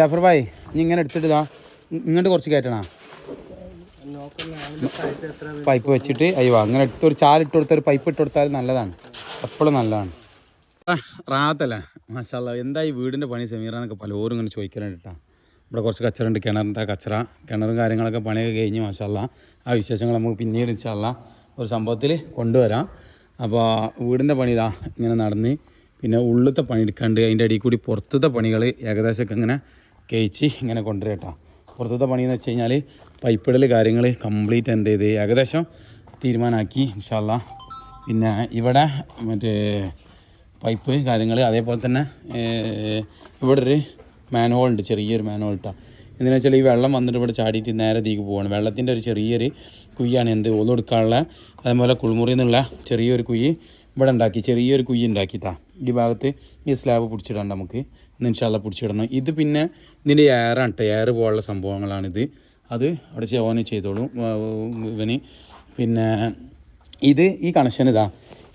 ജാഫർ ഭായി നീ ഇങ്ങനെ എടുത്തിട്ട് ഇതാ ഇങ്ങോട്ട് കുറച്ച് കയറ്റണ. പൈപ്പ് വെച്ചിട്ട് അയ്യോ അങ്ങനെ എടുത്തൊരു ചാലിട്ട് കൊടുത്ത ഒരു പൈപ്പ് ഇട്ട് കൊടുത്താൽ നല്ലതാണ്. എപ്പോഴും നല്ലതാണ്. റാത്തല്ലേ? മാഷാല്ല എന്താ ഈ വീടിന്റെ പണി സമീറാന്നൊക്കെ പലരും ഇങ്ങനെ ചോദിക്കാനുണ്ട് കേട്ടോ. ഇവിടെ കുറച്ച് കച്ചറ ഉണ്ട് കിണറിന്റെ കച്ചറ കിണറും കാര്യങ്ങളൊക്കെ പണിയൊക്കെ കഴിഞ്ഞ് മാഷാല്ല. ആ വിശേഷങ്ങൾ നമുക്ക് പിന്നീട് ഇൻഷാല്ല ഒരു സംഭവത്തിൽ കൊണ്ടുവരാം. അപ്പോൾ വീടിന്റെ പണി ഇതാ ഇങ്ങനെ നടന്ന് പിന്നെ ഉള്ളിലത്തെ പണി എടുക്കാണ്ട് അതിന്റെ അടിയിൽ കൂടി പുറത്തത്തെ പണികൾ ഏകദേശമൊക്കെ ഇങ്ങനെ കഴിച്ച് ഇങ്ങനെ കൊണ്ടുവരാം കേട്ടോ. പുറത്തത്തെ പണിയെന്ന് വെച്ച് കഴിഞ്ഞാൽ പൈപ്പിടൽ കാര്യങ്ങൾ കംപ്ലീറ്റ് എന്ത് ചെയ്ത് ഏകദേശം തീരുമാനമാക്കി ഇൻഷാല്ല പിന്നെ ഇവിടെ മറ്റേ പൈപ്പ് കാര്യങ്ങൾ അതേപോലെ തന്നെ ഇവിടെ ഒരു മാനുവോൾ ഉണ്ട് ചെറിയൊരു മാനുവോൾ ഇട്ടാ എന്തിനാ വെച്ചാൽ ഈ വെള്ളം വന്നിട്ട് ഇവിടെ ചാടിയിട്ട് നേരെ തീക്ക് പോവാണ്. വെള്ളത്തിന്റെ ഒരു ചെറിയൊരു കുയ്യാണ് എന്ത് ഒന്നെടുക്കാനുള്ള അതേപോലെ കുളിമുറിയിൽ നിന്നുള്ള ചെറിയൊരു കുയ്യ് ഇവിടെ ഉണ്ടാക്കി ചെറിയൊരു കുയ്യ് ഉണ്ടാക്കിയിട്ടാണ് ഈ ഭാഗത്ത് ഈ സ്ലാബ് പിടിച്ചിടാണ്ട് നമുക്ക്. ഇൻഷാല്ല പിടിച്ചിടണം. ഇത് പിന്നെ ഇതിന്റെ എയറാണ് കേട്ടോ എയർ പോകാനുള്ള സംഭവങ്ങളാണിത് അത് അവിടെ ഓന് ചെയ്തോളും. ഇവന്. പിന്നെ ഇത് ഈ കണക്ഷൻ ഇതാ.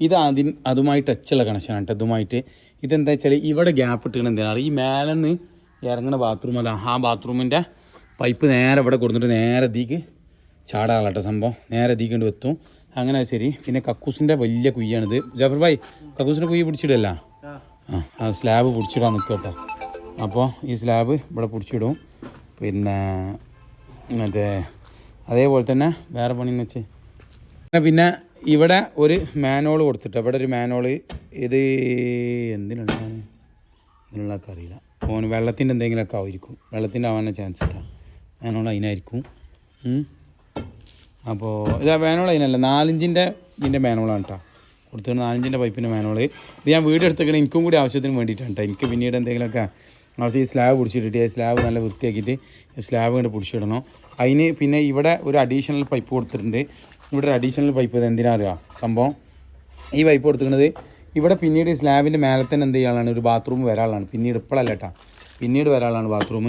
ഇത് അതിന് അതുമായി ടച്ചുള്ള കണക്ഷനാണ് കേട്ടോ അതുമായിട്ട് ഇതെന്താ വെച്ചാൽ ഇവിടെ ഗ്യാപ്പ് ഇട്ടുകയാണ് എന്തിനാണ്? ഈ മേലെ നിന്ന് ഇറങ്ങുന്ന ബാത്റൂം അതാ. ആ ബാത്റൂമിന്റെ പൈപ്പ് നേരെ ഇവിടെ കൊടുത്തിട്ട് നേരെ ഇതിക്ക് ചാടാനുള്ള കേട്ടോ സംഭവം. നേരെ ഇതിക്കൊണ്ട് വെത്തും. അങ്ങനെ ശരി. പിന്നെ കക്കൂസിന്റെ വലിയ കുയ്യാണിത് ജഫർ ഭായ് കക്കൂസിന്റെ കുയ്യ് പിടിച്ചിടല്ല ആ സ്ലാബ് പിടിച്ചിടാൻ നിൽക്കും കേട്ടോ. അപ്പോൾ ഈ സ്ലാബ് ഇവിടെ പിടിച്ചിടും. പിന്നെ മറ്റേ അതേപോലെ തന്നെ വേറെ പണിയെന്ന് വെച്ച്. പിന്നെ ഇവിടെ ഒരു മാനോൾ കൊടുത്തിട്ട് ഇവിടെ ഒരു മാനോൾ ഇത് എന്തിനുള്ളതാണ്? ഇതിനുള്ളതൊക്കെ അറിയില്ല. ഓൻ വെള്ളത്തിന്റെ എന്തെങ്കിലുമൊക്കെ ആയിരിക്കും. വെള്ളത്തിന്റെ ആവാൻ ചാൻസ് ഇല്ല മാനോൾ അതിനായിരിക്കും. അപ്പോൾ ഇത് മാനോൾ അതിനല്ല നാലിഞ്ചിന്റെ ഇതിന്റെ മാനോളാണ് കേട്ടോ കൊടുത്തിട്ട് നാലഞ്ചിന്റെ പൈപ്പിന്റെ മാനോൾ ഇത് ഞാൻ വീട് എടുത്തേക്കണ എനിക്കും കൂടി ആവശ്യത്തിന് വേണ്ടിയിട്ടാണ് കേട്ടോ എനിക്ക് പിന്നീട് എന്തെങ്കിലുമൊക്കെ ആവശ്യം ഈ സ്ലാബ് പിടിച്ചിട്ടിട്ട് ഈ സ്ലാബ് നല്ല വൃത്തിയാക്കിയിട്ട് സ്ലാബ് കൊണ്ട് പിടിച്ചിടണം. അതിന് പിന്നെ ഇവിടെ ഒരു അഡീഷണൽ പൈപ്പ് കൊടുത്തിട്ടുണ്ട്. ഇവിടെ ഒരു അഡീഷണൽ പൈപ്പ് ഇത് എന്തിനാ അറിയാം? സംഭവം ഈ പൈപ്പ് കൊടുത്തിരിക്കുന്നത് ഇവിടെ പിന്നീട് ഈ സ്ലാബിന്റെ മേലെ തന്നെ എന്ത് ചെയ്യാനാണ് ഒരു ബാത്റൂം വരാനുള്ളതാണ് പിന്നീട് ഇപ്പോഴല്ല കേട്ടോ പിന്നീട് വരാനുള്ളതാണ് ബാത്റൂം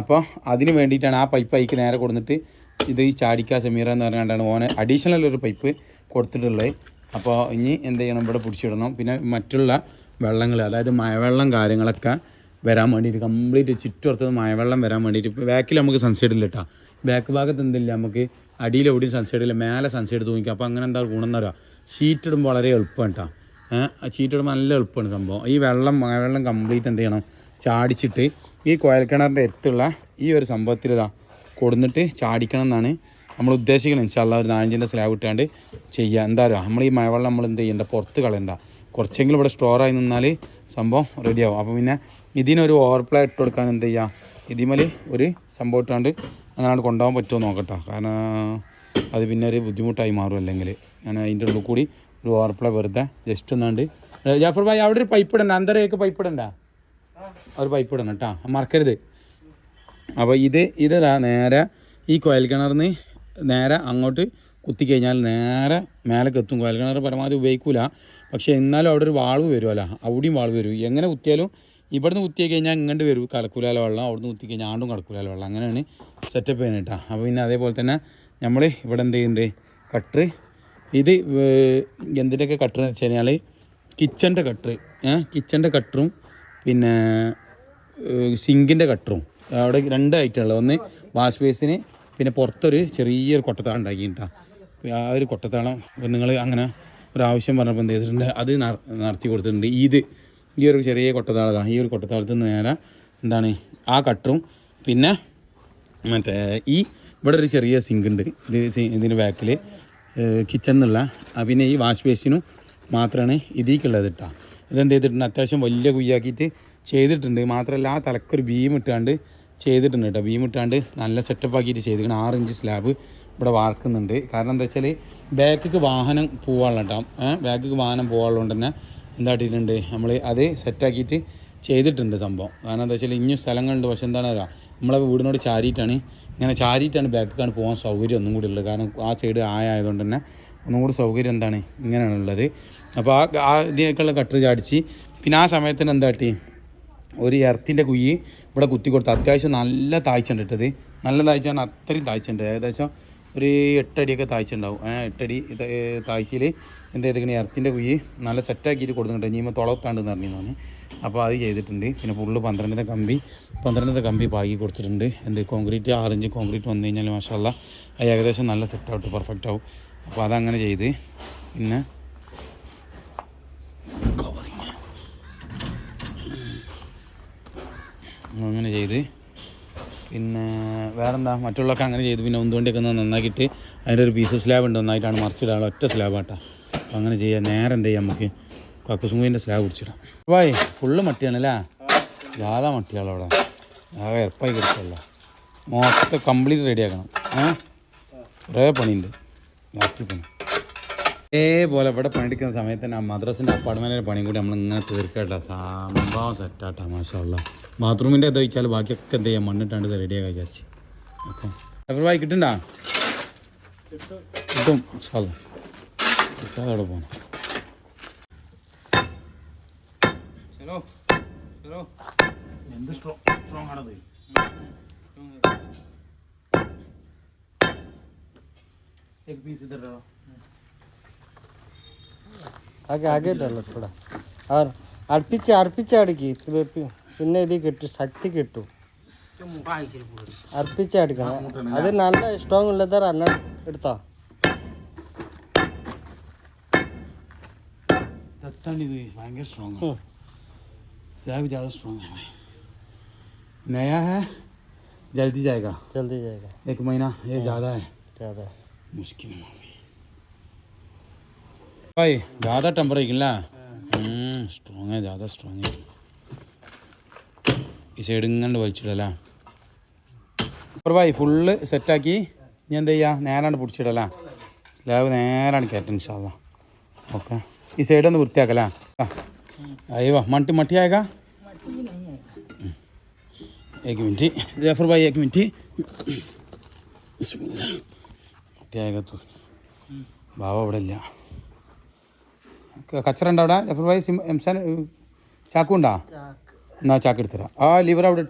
അപ്പോൾ അതിന് വേണ്ടിയിട്ടാണ് ആ പൈപ്പ് അതിക്ക് നേരെ കൊടുത്തിട്ട് ഇത് ഈ ചാടിക്ക സമീറ എന്ന് പറഞ്ഞുകൊണ്ടാണ് ഓനെ അഡീഷണൽ ഒരു പൈപ്പ് കൊടുത്തിട്ടുള്ളത്. അപ്പോൾ ഇനി എന്ത് ചെയ്യണം? ഇവിടെ പിടിച്ചിടണം. പിന്നെ മറ്റുള്ള വെള്ളങ്ങൾ അതായത് മഴവെള്ളം കാര്യങ്ങളൊക്കെ വരാൻ വേണ്ടിയിട്ട് കംപ്ലീറ്റ് ചുറ്റുപുറത്ത് മഴവെള്ളം വരാൻ വേണ്ടിയിട്ട് ബാക്കിൽ നമുക്ക് സൺസൈഡ് ഇല്ല കേട്ടോ ബാക്ക് ഭാഗത്ത് എന്തില്ല നമുക്ക് അടിയിൽ എവിടെയും സൺസൈഡ് ഇല്ല. മേലെ സൺസൈഡ് തൂങ്ങിക്കുക അപ്പോൾ അങ്ങനെ എന്താ ഗുണം തരാം ഷീറ്റ് ഇടുമ്പോൾ വളരെ എളുപ്പമാണ് കേട്ടോ ഷീറ്റ് ഇടുമ്പോൾ നല്ല എളുപ്പമാണ് സംഭവം. ഈ വെള്ളം മഴവെള്ളം കംപ്ലീറ്റ് എന്ത് ചെയ്യണം? ചാടിച്ചിട്ട് ഈ കോയൽക്കിണറിന്റെ അടുത്തുള്ള ഈ ഒരു സംഭവത്തിൽ ഇതാ കൊടുന്നിട്ട് ചാടിക്കണം എന്നാണ് നമ്മൾ ഉദ്ദേശിക്കണം ഇൻഷാല്ല ഒരു നാലഞ്ചിന്റെ സ്ലാബ് ഇട്ടാണ്ട് ചെയ്യുക. എന്താ പറയുക നമ്മൾ ഈ മഴവെള്ളം നമ്മൾ എന്ത് ചെയ്യേണ്ട? പുറത്ത് കളയണ്ട. കുറച്ചെങ്കിലും ഇവിടെ സ്റ്റോറായി നിന്നാൽ സംഭവം റെഡിയാവും അപ്പോൾ പിന്നെ ഇതിനൊരു ഓവർപ്ലേ ഇട്ട് കൊടുക്കാൻ എന്ത് ചെയ്യുക ഇതിമേൽ ഒരു സംഭവം ഇട്ടാണ്ട് അങ്ങനെ കൊണ്ടുപോകാൻ പറ്റുമോ നോക്കട്ടെ. കാരണം അത് പിന്നെ ഒരു ബുദ്ധിമുട്ടായി മാറും അല്ലെങ്കിൽ. ഞാൻ അതിന്റെ ഉള്ളിൽ കൂടി ഒരു ഓവർപ്ലേ വെറുതെ ജസ്റ്റ് ഒന്നാണ്ട്. ജാഫർ ഭായി അവിടെ ഒരു പൈപ്പ് ഇടണ്ട. അന്തരയൊക്കെ പൈപ്പ് ഇടണ്ട. ഒരു പൈപ്പ് ഇടണം കേട്ടോ. മറക്കരുത്. അപ്പോൾ ഇത് ഇതാ നേരെ ഈ കോയൽ കിണറിന്ന് നേരെ അങ്ങോട്ട് കുത്തി കഴിഞ്ഞാൽ നേരെ മേലേക്ക് എത്തും. കുഴൽക്കിണർ കിണർ പരമാവധി ഉപയോഗിക്കൂല. പക്ഷേ എന്നാലും അവിടെ ഒരു വാൾവ് വരുമല്ല അവിടെയും വാൾവ് വരും. എങ്ങനെ കുത്തിയാലും ഇവിടുന്ന് കുത്തി കഴിഞ്ഞാൽ ഇങ്ങോട്ട് വരും. കലക്കൂലാല വെള്ളം അവിടുന്ന് കുത്തി കഴിഞ്ഞാൽ ആണ്ടും കടക്കൂലാല വെള്ളം. അങ്ങനെയാണ് സെറ്റപ്പ് ചെയ്യുന്നത് അപ്പോൾ പിന്നെ അതേപോലെ തന്നെ നമ്മൾ ഇവിടെ എന്ത് ചെയ്യുന്നുണ്ട്? കട്ടർ ഇത് എന്തിന്റെയൊക്കെ കട്ടർ എന്ന് വെച്ച് കഴിഞ്ഞാൽ കിച്ചന്റെ കട്ടർ കിച്ചന്റെ കട്ടറും പിന്നെ സിങ്കിന്റെ കട്ടറും. അവിടെ രണ്ട് ഐറ്റമുള്ളത് ഒന്ന് വാഷ് ബേസിന് പിന്നെ പുറത്തൊരു ചെറിയൊരു കൊട്ടത്താളം ഉണ്ടാക്കിയിട്ടാണ് ആ ഒരു കൊട്ടത്താളം നിങ്ങൾ അങ്ങനെ ഒരു ആവശ്യം പറഞ്ഞപ്പോൾ എന്ത് ചെയ്തിട്ടുണ്ട്? അത് നട- നടത്തി കൊടുത്തിട്ടുണ്ട്. ഇത് ഈ ഒരു ചെറിയ കൊട്ടത്താളതാണ് ഈ ഒരു കൊട്ടത്താളത്തിൽ നിന്ന് നേരെ എന്താണ് ആ കട്ടറും പിന്നെ മറ്റേ ഈ ഇവിടെ ഒരു ചെറിയ സിങ്ക് ഉണ്ട്. ഇത് ഇതിന്റെ ബാക്കിൽ കിച്ചൺ എന്നുള്ള പിന്നെ ഈ വാഷ് ബേസിനും മാത്രമാണ് ഇതിലേക്കുള്ളത് കേട്ടോ ഇതെന്ത് ചെയ്തിട്ടുണ്ട്? അത്യാവശ്യം വലിയ കുയ്യാക്കിയിട്ട് ചെയ്തിട്ടുണ്ട്. മാത്രമല്ല ആ തലക്കൊരു ബീം ഇട്ടാണ്ട് ചെയ്തിട്ടുണ്ട് കേട്ടോ. ബീം ഇട്ടാണ്ട് നല്ല സെറ്റപ്പ് ആക്കിയിട്ട് ചെയ്തിരിക്കണം. ആറ് ഇഞ്ച് സ്ലാബ് ഇവിടെ വാർക്കുന്നുണ്ട്. കാരണം എന്താ വെച്ചാൽ ബാക്കിക്ക് വാഹനം പോകാനുള്ള കേട്ടോ ബാക്കിക്ക് വാഹനം പോകാനുള്ളതുകൊണ്ട് തന്നെ എന്തായിട്ടുണ്ട് നമ്മൾ അത് സെറ്റാക്കിയിട്ട് ചെയ്തിട്ടുണ്ട് സംഭവം. കാരണം എന്താ വെച്ചാൽ ഇനിയും സ്ഥലങ്ങളുണ്ട്. പക്ഷെ എന്താണ് പറയുക നമ്മളെ വീടിനോട് ചാരിയിട്ടാണ് ഇങ്ങനെ ചാരിയിട്ടാണ് ബാക്കിക്കാണ് പോകാൻ സൗകര്യം ഒന്നും കൂടി ഉള്ളത്. കാരണം ആ സൈഡ് ആയതുകൊണ്ട് തന്നെ ഒന്നും കൂടി സൗകര്യം എന്താണ്? ഇങ്ങനെയാണുള്ളത് അപ്പോൾ ആ ആ ഇതിനൊക്കെയുള്ള കട്ടർ ചാടിച്ച് പിന്നെ ആ സമയത്തിന് എന്താ കാട്ടി? ഒരു എർത്തിന്റെ കുയ്യ് ഇവിടെ കുത്തി കൊടുത്തു അത്യാവശ്യം നല്ല താഴ്ച ഇട്ടത് നല്ല താഴ്ചയാണ് അത്രയും താഴ്ച ഏകദേശം ഒരു എട്ടടിയൊക്കെ താഴ്ച ഉണ്ടാവും ആ എട്ടടി താഴ്ചയിൽ എന്ത് ചെയ്തിങ്ങനെ എർത്തിന്റെ കുഴി നല്ല സെറ്റാക്കിയിട്ട് കൊടുക്കുന്നുണ്ട്. ഇനിയുമ്പോൾ തുളത്താണ്ടെന്ന് പറഞ്ഞു ഞാൻ അപ്പോൾ അത് ചെയ്തിട്ടുണ്ട്. പിന്നെ ഫുള്ള് പന്ത്രണ്ടിന്റെ കമ്പി പന്ത്രണ്ടിന്റെ കമ്പി പാകി കൊടുത്തിട്ടുണ്ട്. എന്ത് കോൺക്രീറ്റ് ആറിഞ്ച് കോൺക്രീറ്റ് വന്നു കഴിഞ്ഞാൽ മാഷാല്ല അത് ഏകദേശം നല്ല സെറ്റായിട്ട് പെർഫെക്റ്റ് ആവും. അപ്പോൾ അതങ്ങനെ ചെയ്ത് പിന്നെ അങ്ങനെ ചെയ്ത്. പിന്നെ വേറെന്താ? മറ്റുള്ളവർക്ക് അങ്ങനെ ചെയ്ത്. പിന്നെ ഒന്നുകൊണ്ടൊക്കെ ഒന്ന് നന്നാക്കിയിട്ട് അതിന്റെ ഒരു പീസ് സ്ലാബ് ഉണ്ട്. ഒന്നായിട്ടാണ് മറിച്ചിടാനുള്ള ഒറ്റ സ്ലാബാട്ടാ അപ്പം അങ്ങനെ ചെയ്യാം. നേരെ എന്ത് ചെയ്യാം നമുക്ക്? കക്കുസുമുവിന്റെ സ്ലാബ് പിടിച്ചിടാം. വായ് ഫുള്ള് മട്ടിയാണല്ലേ ജാഥ മട്ടിയാളോ അവിടെ. ആകെ എറപ്പായി കിടക്കല്ല മൊത്തം കംപ്ലീറ്റ് റെഡിയാക്കണം ഏ? കുറേ പണിയുണ്ട്. ലാസ്റ്റ് പണി. ഇതേപോലെ ഇവിടെ പണിയെടുക്കുന്ന സമയത്ത് തന്നെ ആ മദ്രസിന്റെ അപ്പാർട്ട്മെന്റിന്റെ പണിയും കൂടി നമ്മളിങ്ങനെ തീർക്കട്ടെ സംഭവം സെറ്റാട്ടാ മാഷല്ല ബാത്റൂമിന്റെ എന്താ വെച്ചാൽ ബാക്കിയൊക്കെ എന്ത് ചെയ്യാം? മണ്ണിട്ടാണ്ട് റെഡിയാക്കാൻ വിചാരിച്ച്. ഓക്കെ. എപ്പോൾ ബായി കിട്ടണ്ടാ? കിട്ടും കിട്ടാതെ അവിടെ പോകണം ഹലോ ഹലോ. എന്ത് സ്ട്രോങ് ആണത്? എഗ് പീസ് ഇതല്ലോ आगे आगे डालो थोड़ा। और आर पीछे आड़ पीछे अड़की पिन्ने ఇది आर पीछे కట్టు అర్పించి అడగను అదే నాన్న స్ట్రాంగ్ ఉండదారు इड़ता। ఇడతా नहीं भी भयंकर स्ट्रांग है से भी ज़्यादा स्ट्रांग है। भाई नया है जल्दी जाएगा। जल्दी जाएगा। एक महीना ये हाँ। ज़्यादा है। ज़्यादा मुश्किल है। பாய் ஜாதா டெம்பர் സ്ട്രോങ് ജാഥ സ്ട്രോങ് ഈ സൈഡ് ഇങ്ങനെ വലിച്ചിടല. കുറവായി ഫുള്ള് സെറ്റാക്കി ഇനി എന്താ ചെയ്യുക നേരാണ് പിടിച്ചിടല. സ്ലാബ് നേരാണ് കയറ്റൻ ഇൻഷാല്ല ഓക്കെ. ഈ സൈഡ് ഒന്ന് വൃത്തിയാക്കല. അയ്യോ മട്ടി മട്ടിയായക ഏക് മിനിറ്റ്. ജാഫർ ഭായി ഏക് മിനിറ്റ്. മട്ടിയായക ബാബ ഇവിടെ ഇല്ല. कच्चर अवड़ा ज़फ़र चाकू। ना चाक आ लिवर अवड़े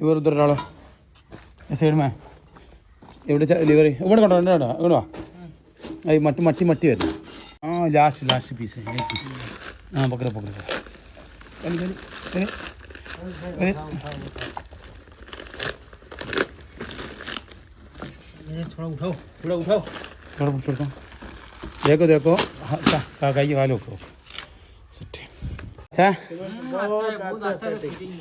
लिवर उधर में। लिवर इवेड़ा अभी मट मटी मटी वर लास्ट लास्ट पीस पकड़ पकड़ थोड़ा उठाओ थोड़ा उठाओ। थोड़ा देखो देखो। हाँ का- का का ये हाल ओके ओके सेट अच्छा?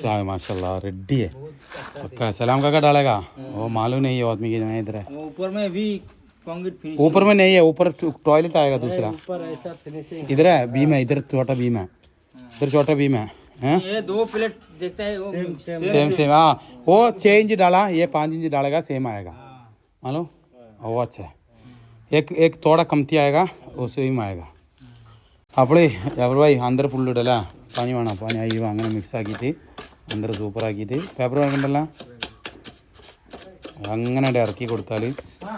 साहब माशाल्लाह रेडी है। पक्का? सलाम काका डालेगा? वो मालूम नहीं है आदमी की इधर है। ऊपर में भी ऊपर में नहीं है ऊपर टॉयलेट आएगा दूसरा। ऊपर ऐसा फिनिशिंग इधर है बीम है इधर छोटा बीम है। इधर छोटा बीम है ये दो प्लेट देखता है वो सेम सेम सेम सेम हाँ। वो छः इंच डाला ये पाँच इंच डालेगा सेम आएगा। मालूम? वो अच्छा है। एक एक थोड़ा कमती आएगा वो सेम आएगा അപ്പോളേ ജാബർ ഭായി അന്തർ ഫുള്ള് ഇടല പനി വേണം പനി അയ്യോ അങ്ങനെ മിക്സ് ആക്കിയിട്ട് അന്തർ സൂപ്പർ ആക്കിയിട്ട് പേപ്പർ വേണ്ടല്ല അങ്ങനെ അങ്ങട് ഇറക്കി കൊടുത്താൽ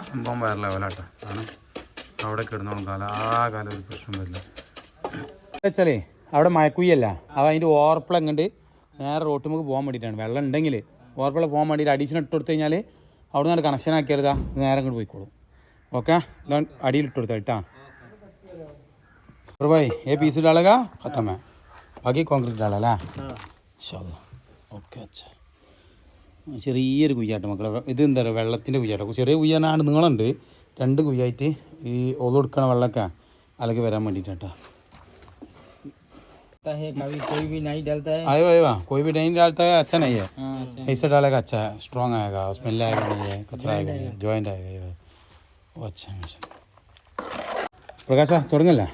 സംഭവം വേറെ ലെവലാട്ടോ കാരണം അവിടെ കിടന്നോളും കാലം ആ കാലം ഒരു പ്രശ്നം വരില്ല വെച്ചാലേ അവിടെ മയക്കുയ്യല്ല അവ അതിൻ്റെ ഓർപ്പിള എങ്ങണ്ട് നേരെ റോട്ട് നമുക്ക് പോകാൻ വേണ്ടിയിട്ടാണ് വെള്ളം ഉണ്ടെങ്കിൽ ഓർപ്പിള പോകാൻ വേണ്ടിയിട്ട് അഡീഷണൽ ഇട്ട് കൊടുത്തു കഴിഞ്ഞാൽ അവിടെ നിന്ന് കണക്ഷൻ ആക്കിയതാ നേരെ അങ്ങോട്ട് പോയിക്കോളും ഓക്കെ ഇതാണ് അടിയിൽ ഇട്ട് കൊടുത്താൽ കേട്ടാ और भाई ये पीस डालेगा ख़त्म है बाकी കോൺക്രീറ്റ് डाला ഇൻഷാല്ലാ ഓക്കെ അച്ഛാ ചെറിയൊരു കുയ്യാട്ടോ മക്കളെ ഇത് എന്താ പറയുക വെള്ളത്തിൻ്റെ കുയ്യാട്ടോ ചെറിയ കുയ്യാനാണ് നീളമുണ്ട് രണ്ട് കുയ്യായിട്ട് ഈ ഒതുകൊടുക്കണ വെള്ളമൊക്കെ അലക്ക് വരാൻ വേണ്ടിയിട്ടാട്ടോ लगता है कभी कोई भी नहीं डलता है आयो आयो कोई भी नहीं डालता है अच्छा नहीं है हाँ अच्छा ऐसे डालेगा अच्छा है स्ट्रॉन्ग आएगा स्मेल आएगा नहीं है कचरा आएगा नहीं जॉइंट आएगा പ്രകാശ തുടങ്ങല്ലേ?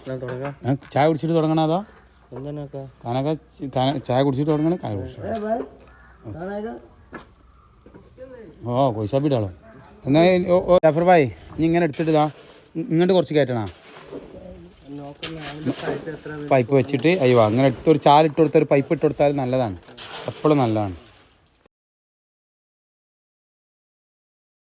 ചായ കുടിച്ചിട്ട് തുടങ്ങണതോ കനക ചായ കുടിച്ചിട്ട് തുടങ്ങണേ? കായ കുടിച്ചിട്ട് ഓ കൊയ്സാപ്പിട്ടാളോ എന്നാ ജാഫർ ഭായ് നീ ഇങ്ങനെ എടുത്തിട്ടാ ഇങ്ങോട്ട് കുറച്ച് കയറ്റണ? പൈപ്പ് വെച്ചിട്ട് അയ്യോ അങ്ങനെ എടുത്തൊരു ചാലിട്ട് കൊടുത്ത ഒരു പൈപ്പ് ഇട്ട് കൊടുത്താൽ നല്ലതാണ്. എപ്പോഴും നല്ലതാണ്.